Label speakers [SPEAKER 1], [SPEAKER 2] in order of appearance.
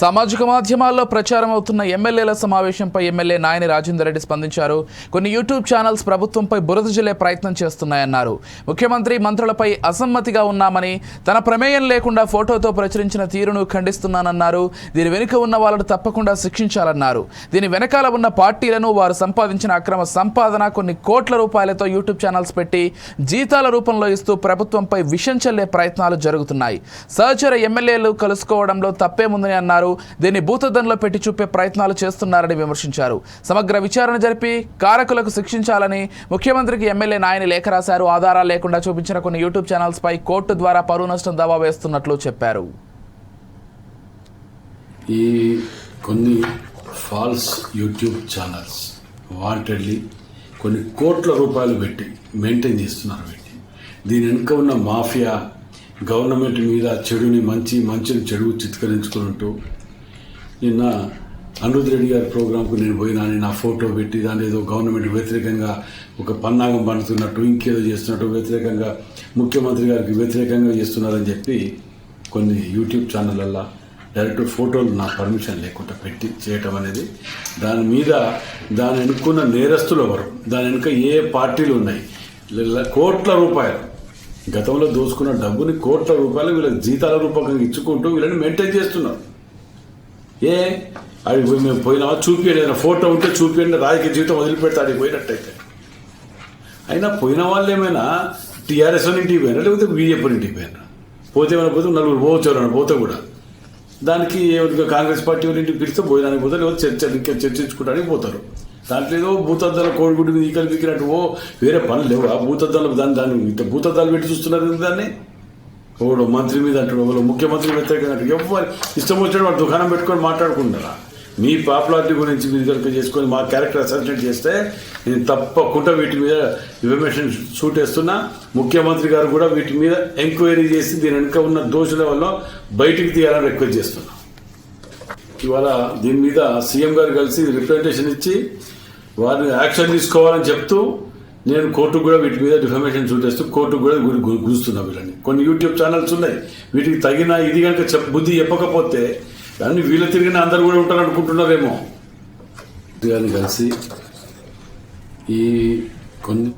[SPEAKER 1] సామాజిక మాధ్యమాల్లో ప్రచారం అవుతున్న ఎమ్మెల్యేల సమావేశంపై ఎమ్మెల్యే నాయని రాజేందర్ రెడ్డి స్పందించారు. కొన్ని యూట్యూబ్ ఛానల్స్ ప్రభుత్వంపై బురద జల్లే ప్రయత్నం చేస్తున్నాయన్నారు. ముఖ్యమంత్రి మంత్రులపై అసమ్మతిగా ఉన్నామని తన ప్రమేయం లేకుండా ఫోటోతో ప్రచురించిన తీరును ఖండిస్తున్నానన్నారు. దీని వెనుక ఉన్న వాళ్ళను తప్పకుండా శిక్షించాలన్నారు. దీని వెనకాల ఉన్న పార్టీలను వారు సంపాదించిన అక్రమ సంపాదన కొన్ని కోట్ల రూపాయలతో యూట్యూబ్ ఛానల్స్ పెట్టి జీతాల రూపంలో ఇస్తూ ప్రభుత్వంపై విషం చల్లే ప్రయత్నాలు జరుగుతున్నాయి. సహచర ఎమ్మెల్యేలు కలుసుకోవడంలో తప్పేముందని అన్నారు. దీన్ని భూతద్దంలో పెట్టి చూపే ప్రయత్నాలు చేస్తున్నారని విమర్శించారు. సమగ్ర విచారణ జరిపి కారకులకు శిక్షించాలని ముఖ్యమంత్రికి ఎమ్మెల్యే నాయని లేఖ రాశారు. ఆధారాలు లేకుండా చూపించిన కొన్ని యూట్యూబ్ ఛానల్స్ పై కోర్టు ద్వారా పరువు నష్టం దావా వేస్తున్నట్లు చెప్పారు.
[SPEAKER 2] ఈ కొన్ని ఫాల్స్ యూట్యూబ్ ఛానల్స్ వాంటెడ్లీ కొన్ని కోట్ల రూపాయలు పెట్టి మెయింటైన్ చేస్తున్నారు వీటిని. దీని వెనుక ఉన్న మాఫియా గవర్నమెంట్ మీద చెడుని మంచి మంచిని చెడు చిత్కరించుకుంటూ నిన్న అనురుద్ రెడ్డి గారి ప్రోగ్రాంకు నేను పోయినాను నా ఫోటో పెట్టి దాని ఏదో గవర్నమెంట్ వ్యతిరేకంగా ఒక పన్నాగం పండుతున్నట్టు ఇంకేదో చేస్తున్నట్టు వ్యతిరేకంగా ముఖ్యమంత్రి గారికి వ్యతిరేకంగా చేస్తున్నారని చెప్పి కొన్ని యూట్యూబ్ ఛానళ్ళల్లో డైరెక్ట్ ఫోటోలు నా పర్మిషన్ లేకుండా పెట్టి చేయటం అనేది దాని మీద దాని వెనుక్కున్న నేరస్తులు ఎవరు? దాని వెనుక ఏ పార్టీలు ఉన్నాయి? కోట్ల రూపాయలు. గతంలో దోచుకున్న డబ్బుని కోట్ల రూపాయలు వీళ్ళకి జీతాల రూపకంగా ఇచ్చుకుంటూ వీళ్ళని మెయింటైన్ చేస్తున్నారు. ఏ? అది మేము పోయినా చూపించలేదు ఏదైనా ఫోటో ఉంటే చూపించండి రాజకీయ జీవితం వదిలిపెడతాడు పోయినట్టయితే అయినా పోయిన వాళ్ళు ఏమైనా టీఆర్ఎస్ అని ఇంటికి పోయినా లేకపోతే బీజేపీ ఇంటికి పోయినా పోతే ఏమైనా పోతే నలుగురు పోవచ్చు పోతే కూడా. దానికి కాంగ్రెస్ పార్టీ వాళ్ళ ఇంటికి పిలిస్తే భోజనానికి పోతారు లేకపోతే చర్చ ఇంకా చర్చించుకోవడానికి పోతారు. దాంట్లో ఏదో భూతద్దాల కోడిగుడ్డు మీద ఈకలు పిక్కినట్టు ఓ వేరే పనులు లేవు. ఆ భూతద్దాలు దాన్ని దాన్ని భూతద్దాలు పెట్టి చూస్తున్నారు దాన్ని? ఒకడు మంత్రి మీద అంటాడు ఒకడు ముఖ్యమంత్రి వ్యతిరేకంగా అంటాడు ఎవరు ఇష్టం వచ్చినట్టు వాడు దుకాణం పెట్టుకొని మాట్లాడుకుంటారా మీ పాపులారిటీ గురించి మీరు కనుక చేసుకొని మా క్యారెక్టర్ అసెసినేట్ చేస్తే నేను తప్పకుండా వీటి మీద ఇన్ఫర్మేషన్ షూట్ వేస్తున్నా ముఖ్యమంత్రి గారు కూడా వీటి మీద ఎంక్వైరీ చేసి దీని వెనుక ఉన్న దోషుల వల్ల బయటికి తీయాలని రిక్వెస్ట్ చేస్తున్నా. ఇవాళ దీని మీద సీఎం గారు కలిసి రిప్రజెంటేషన్ ఇచ్చి వారిని యాక్షన్ తీసుకోవాలని చెప్తూ నేను కోర్టుకు కూడా వీటి మీద డిఫర్మేషన్ చూటేస్తూ కోర్టుకు కూడా గు- గు- వీళ్ళని. కొన్ని యూట్యూబ్ ఛానల్స్ ఉన్నాయి. వీటికి తగిన ఇది కనుక చెప్ బుద్ధి చెప్పకపోతే దాన్ని వీళ్ళ తిరిగిన అందరు కూడా ఉంటారు అనుకుంటున్నారేమో కలిసి ఈ కొన్ని